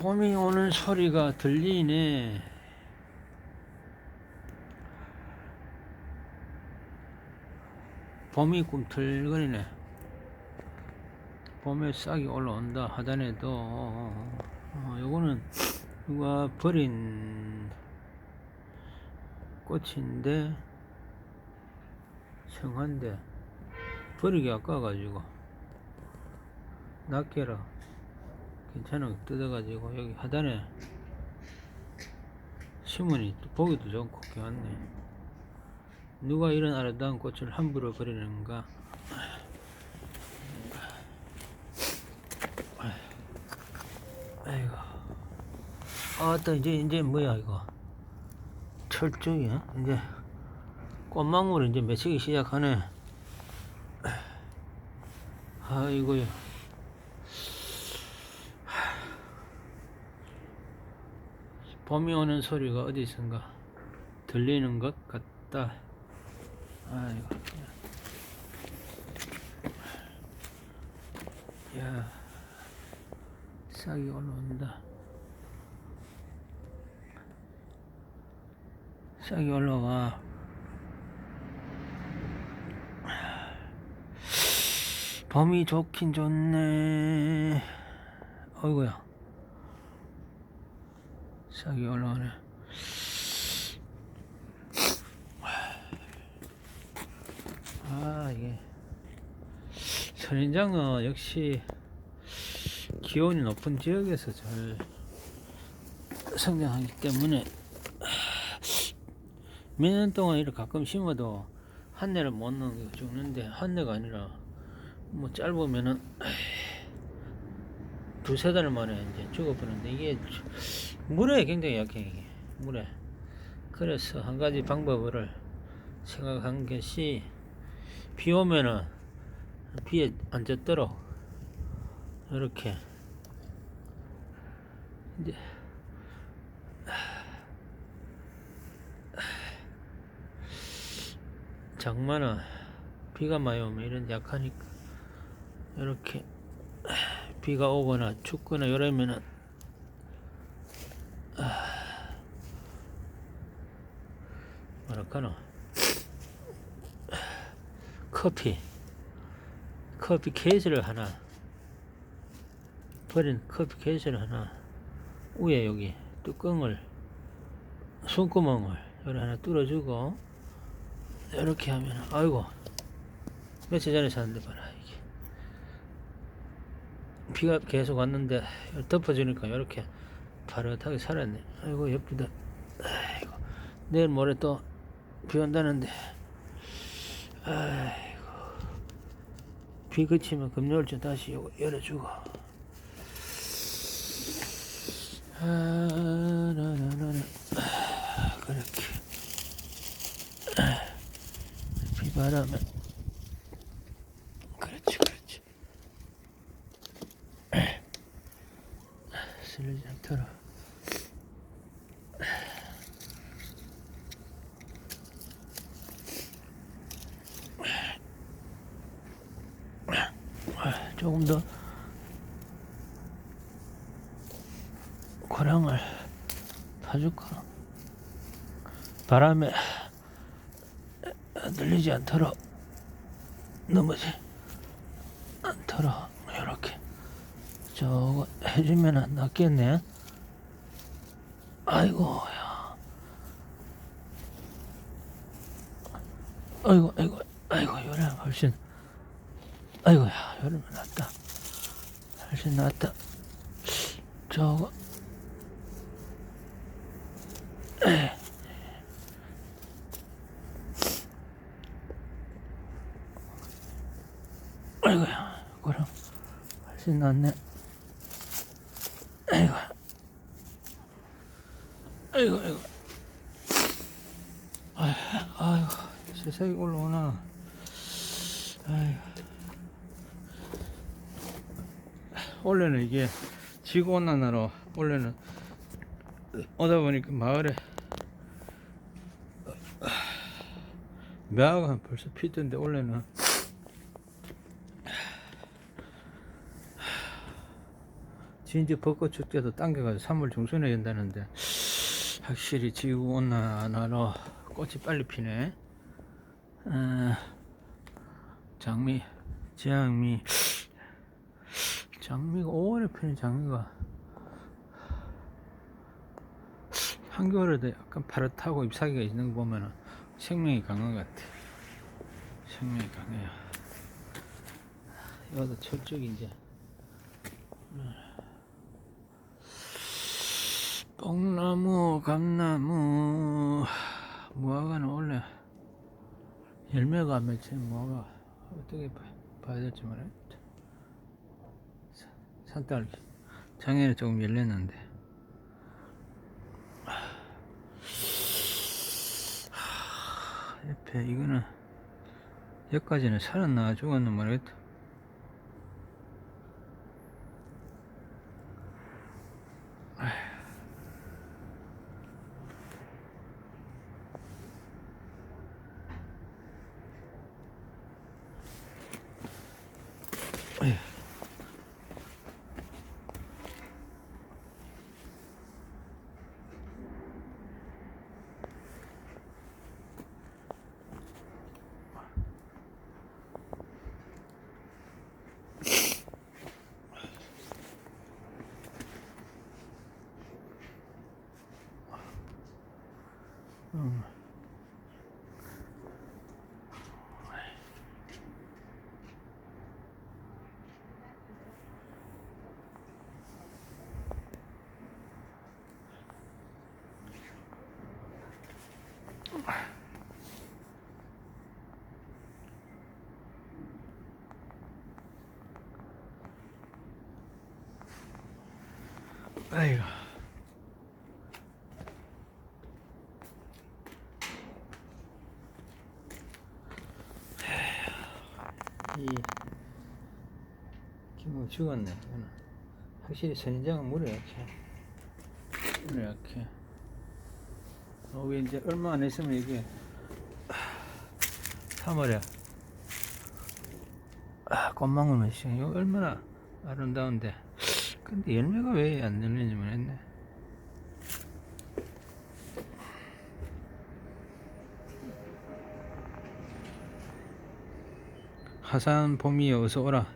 봄이 오는 소리가 들리네. 봄이 꿈틀거리네. 봄에 싹이 올라온다 하단에도 어, 요거는 누가 버린 꽃인데 청한데 버리기 아까워가지고 낱개라 괜찮아. 뜯어가지고 여기 하단에 심으니 또 보기도 좋고 괜찮네. 누가 이런 아름다운 꽃을 함부로 버리는가? 아이고. 아따 이제 이제 뭐야 이거? 철쭉이야? 이제 꽃망울이 이제 맺히기 시작하네. 아이고 봄이 오는 소리가 어디선가 들리는 것 같다. 아이고. 야, 싹이 올라온다. 싹이 올라와. 봄이 좋긴 좋네. 어이구야. 싹이 올라오네. 아, 이게. 선인장은 역시 기온이 높은 지역에서 잘 성장하기 때문에 몇 년 동안 이렇게 가끔 심어도 한 해를 못 넘겨 죽는데 한 해가 아니라 뭐 짧으면은 두세 달 만에 이제 죽어버리는데 이게 물에 굉장히 약해 이게. 물에. 그래서 한 가지 방법을 생각한 것이 비 오면은 비에 안 젖도록 이렇게 이제 장마나 비가 많이 오면 이런 데 약하니까 이렇게 비가 오거나 춥거나 이러면은 뭐랄까나 커피 커피 케이스를 하나 버린 커피 케이스를 하나 위에 여기 뚜껑을 손구멍을 여기 하나 뚫어주고 이렇게 하면 아이고 며칠 전에 샀는데 봐라 비가 계속 왔는데 덮어주니까 이렇게 파릇하게 살았네. 아이고 예쁘다. 아이고 내일 모레 또 비 온다는데. 아이고 비 그치면 금요일쯤 다시 요거 열어주고. 아, 나나나나. 아, 그렇게. 아, 비바람에 그렇지 그렇지 않도록 아, 조금 더 고량을 파줄까? 바람에 들리지 않도록 넘어지 않도록 이렇게 저거 해주면 낫겠네. 아이고야. 아이고 아이고 아이고 요래 훨씬 아이고야 요러면 낫다. 훨씬 낫다. 저거 에이. 아이고야, 그럼 훨씬 낫네. 아이고, 아이고, 아이고, 아이고, 세상에 올라오나. 아이고. 원래는 이게 지구 온난화로 원래는 오다 보니까 마을에 묘가 벌써 피던데 원래는 진주 벚꽃 축제도 당겨가지고 3월 중순에 연다는데 확실히 지구 온난화로 꽃이 빨리 피네. 어, 장미, 장미, 장미가 5월에 피는 장미가 한겨울에도 약간 파릇하고 잎사귀가 있는 거 보면은 생명이 강한 것 같아. 생명이 강해요. 여기도 철쭉이 이제 뽕나무, 감나무, 무화과는 원래 열매가 안 맺힌 무화과 어떻게 봐- 봐야 될지 모르겠다. 산- 산딸기 작년에 조금 열렸는데 하, 옆에 이거는 여기까지는 살았나 죽었나 모르겠다. 음. 아이고. 이 김은 죽었네. 확실히 선인장은 물에 약해. 물에 약해. 어, 왜 이제 얼마 안 있으면 이게 3월에 아, 꽃망울 몇시간 이거 얼마나 아름다운데. 근데 열매가 왜 안 열리는지 모르겠네. 하산 봄이 어서 오라.